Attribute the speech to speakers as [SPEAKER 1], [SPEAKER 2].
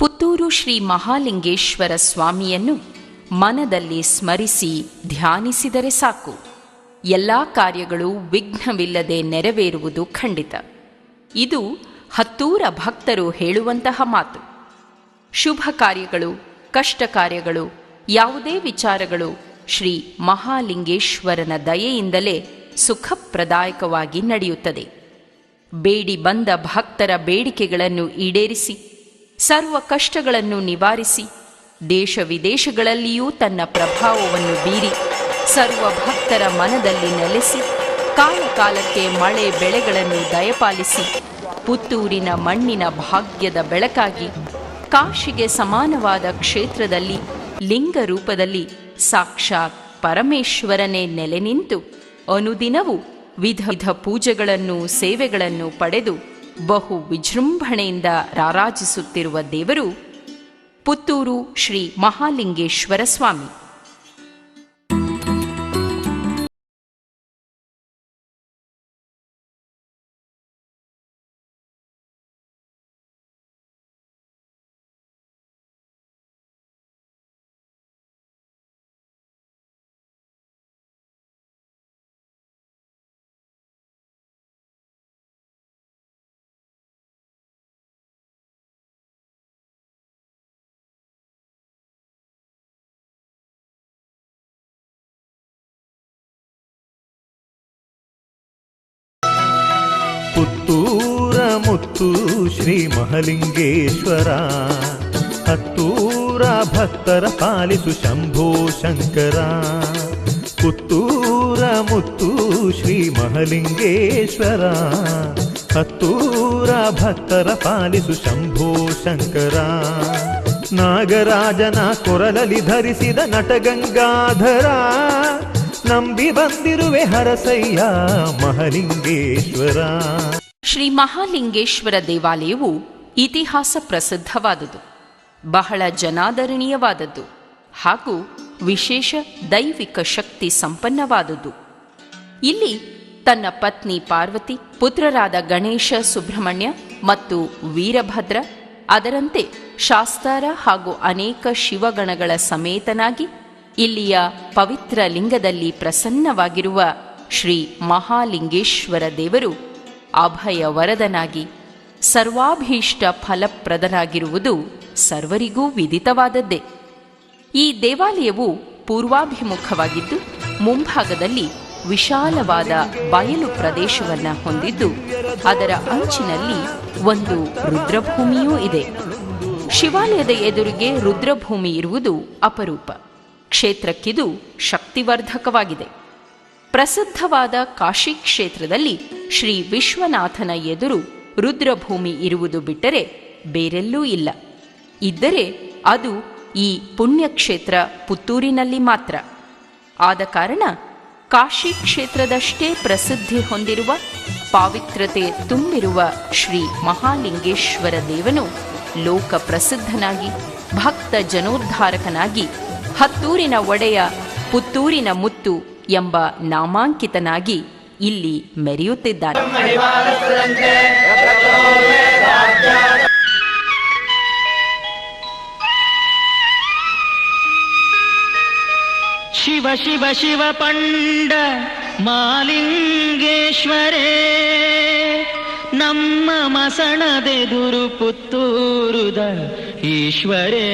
[SPEAKER 1] ಪುತ್ತೂರು ಶ್ರೀ ಮಹಾಲಿಂಗೇಶ್ವರ ಸ್ವಾಮಿಯನ್ನು ಮನದಲ್ಲಿ ಸ್ಮರಿಸಿ ಧ್ಯಾನಿಸಿದರೆ ಸಾಕು. ಎಲ್ಲ ಕಾರ್ಯಗಳು ವಿಘ್ನವಿಲ್ಲದೆ ನೆರವೇರುವುದು ಖಂಡಿತ. ಇದು ಹತ್ತೂರ ಭಕ್ತರು ಹೇಳುವಂತಹ ಮಾತು. ಶುಭ ಕಾರ್ಯಗಳು, ಕಷ್ಟ ಕಾರ್ಯಗಳು, ಯಾವುದೇ ವಿಚಾರಗಳು ಶ್ರೀ ಮಹಾಲಿಂಗೇಶ್ವರನ ದಯೆಯಿಂದಲೇ ಸುಖಪ್ರದಾಯಕವಾಗಿ ನಡೆಯುತ್ತದೆ. ಬೇಡಿ ಬಂದ ಭಕ್ತರ ಬೇಡಿಕೆಗಳನ್ನು ಈಡೇರಿಸಿ. ಸರ್ವ ಕಷ್ಟಗಳನ್ನು ನಿವಾರಿಸಿ, ದೇಶ ವಿದೇಶಗಳಲ್ಲಿಯೂ ತನ್ನ ಪ್ರಭಾವವನ್ನು ಬೀರಿ, ಸರ್ವ ಭಕ್ತರ ಮನದಲ್ಲಿ ನೆಲೆಸಿ ಕಾಲ ಕಾಲಕ್ಕೆ ಮಳೆ ಬೆಳೆಗಳನ್ನು ದಯಪಾಲಿಸಿ, ಪುತ್ತೂರಿನ ಮಣ್ಣಿನ ಭಾಗ್ಯದ ಬೆಳಕಾಗಿ, ಕಾಶಿಗೆ ಸಮಾನವಾದ ಕ್ಷೇತ್ರದಲ್ಲಿ, ಲಿಂಗ ರೂಪದಲ್ಲಿ ಸಾಕ್ಷಾತ್ ಪರಮೇಶ್ವರನೇ ನೆಲೆ ನಿಂತು ಅನುದಿನವೂ ವಿಧ ವಿಧ ಪೂಜೆಗಳನ್ನು, ಸೇವೆಗಳನ್ನು ಪಡೆದು ಬಹು ವಿಜೃಂಭಣೆಯಿಂದ ರಾರಾಜಿಸುತ್ತಿರುವ ದೇವರು ಪುತ್ತೂರು ಶ್ರೀ ಮಹಾಲಿಂಗೇಶ್ವರ ಸ್ವಾಮಿ.
[SPEAKER 2] ಪುತ್ತೂರ ಮುತ್ತು ಶ್ರೀ ಮಹಲಿಂಗೇಶ್ವರ. ಹತ್ತೂರ ಭಕ್ತರ ಪಾಲಿಸು ಶಂಭೋ ಶಂಕರ. ಪುತ್ತೂರ ಮುತ್ತು ಶ್ರೀ ಮಹಲಿಂಗೇಶ್ವರ. ಹತ್ತೂರ ಭಕ್ತರ ಪಾಲಿಸು ಶಂಭೋ ಶಂಕರ. ನಾಗರಾಜನ ಕೊರಲಲ್ಲಿ ಧರಿಸಿದ ನಟಗಂಗಾಧರ. ನಂಬಿ ಬಂದಿರುವೆ ಹರಸಯ್ಯ ಮಹಾಲಿಂಗೇಶ್ವರ.
[SPEAKER 1] ಶ್ರೀ ಮಹಾಲಿಂಗೇಶ್ವರ ದೇವಾಲಯವು ಇತಿಹಾಸ ಪ್ರಸಿದ್ಧವಾದುದು. ಬಹಳ ಜನಾದರಣೀಯವಾದದ್ದು ಹಾಗೂ ವಿಶೇಷ ದೈವಿಕ ಶಕ್ತಿ ಸಂಪನ್ನವಾದದ್ದು ಇಲ್ಲಿ ತನ್ನ ಪತ್ನಿ ಪಾರ್ವತಿ, ಪುತ್ರರಾದ ಗಣೇಶ ಸುಬ್ರಹ್ಮಣ್ಯ ಮತ್ತು ವೀರಭದ್ರ, ಅದರಂತೆ ಶಾಸ್ತಾರ ಹಾಗೂ ಅನೇಕ ಶಿವಗಣಗಳ ಸಮೇತನಾಗಿ ಇಲ್ಲಿಯ ಪವಿತ್ರ ಲಿಂಗದಲ್ಲಿ ಪ್ರಸನ್ನವಾಗಿರುವ ಶ್ರೀ ಮಹಾಲಿಂಗೇಶ್ವರ ದೇವರು ಅಭಯ ವರದನಾಗಿ ಸರ್ವಾಭೀಷ್ಟ ಫಲಪ್ರದನಾಗಿರುವುದು ಸರ್ವರಿಗೂ ವಿದಿತವಾದದ್ದೇ. ಈ ದೇವಾಲಯವು ಪೂರ್ವಾಭಿಮುಖವಾಗಿದ್ದು, ಮುಂಭಾಗದಲ್ಲಿ ವಿಶಾಲವಾದ ಬಯಲು ಪ್ರದೇಶವನ್ನ ಹೊಂದಿದ್ದು, ಅದರ ಅಂಚಿನಲ್ಲಿ ಒಂದು ರುದ್ರಭೂಮಿಯೂ ಇದೆ. ಶಿವಾಲಯದ ಎದುರಿಗೆ ರುದ್ರಭೂಮಿ ಇರುವುದು ಅಪರೂಪ. ಕ್ಷೇತ್ರಕ್ಕಿದು ಶಕ್ತಿವರ್ಧಕವಾಗಿದೆ. ಪ್ರಸಿದ್ಧವಾದ ಕಾಶಿ ಕ್ಷೇತ್ರದಲ್ಲಿ ಶ್ರೀ ವಿಶ್ವನಾಥನ ಎದುರು ರುದ್ರಭೂಮಿ ಇರುವುದು ಬಿಟ್ಟರೆ ಬೇರೆಲ್ಲೂ ಇಲ್ಲ. ಇದ್ದರೆ ಅದು ಈ ಪುಣ್ಯಕ್ಷೇತ್ರ ಪುತ್ತೂರಿನಲ್ಲಿ ಮಾತ್ರ. ಆದ ಕಾರಣ ಕಾಶಿ ಕ್ಷೇತ್ರದಷ್ಟೇ ಪ್ರಸಿದ್ಧಿ ಹೊಂದಿರುವ ಪಾವಿತ್ರತೆ ತುಂಬಿರುವ ಶ್ರೀ ಮಹಾಲಿಂಗೇಶ್ವರ ದೇವನು ಲೋಕ ಪ್ರಸಿದ್ಧನಾಗಿ ಭಕ್ತ ಜನೋದ್ಧಾರಕನಾಗಿ ಹತ್ತೂರಿನ ಒಡೆಯ ಪುತ್ತೂರಿನ ಮುತ್ತು ಎಂಬ ನಾಮಾಂಕಿತನಾಗಿ ಇಲ್ಲಿ ಮೆರೆಯುತ್ತಿದ್ದಾನೆ
[SPEAKER 3] ಶಿವ ಶಿವ ಶಿವ ಪಂಡ ಮಾಲಿಂಗೇಶ್ವರೇ, ನಮ್ಮ ಮಸಣದೆದುರು ಪುತ್ತೂರುದ ಈಶ್ವರೇ.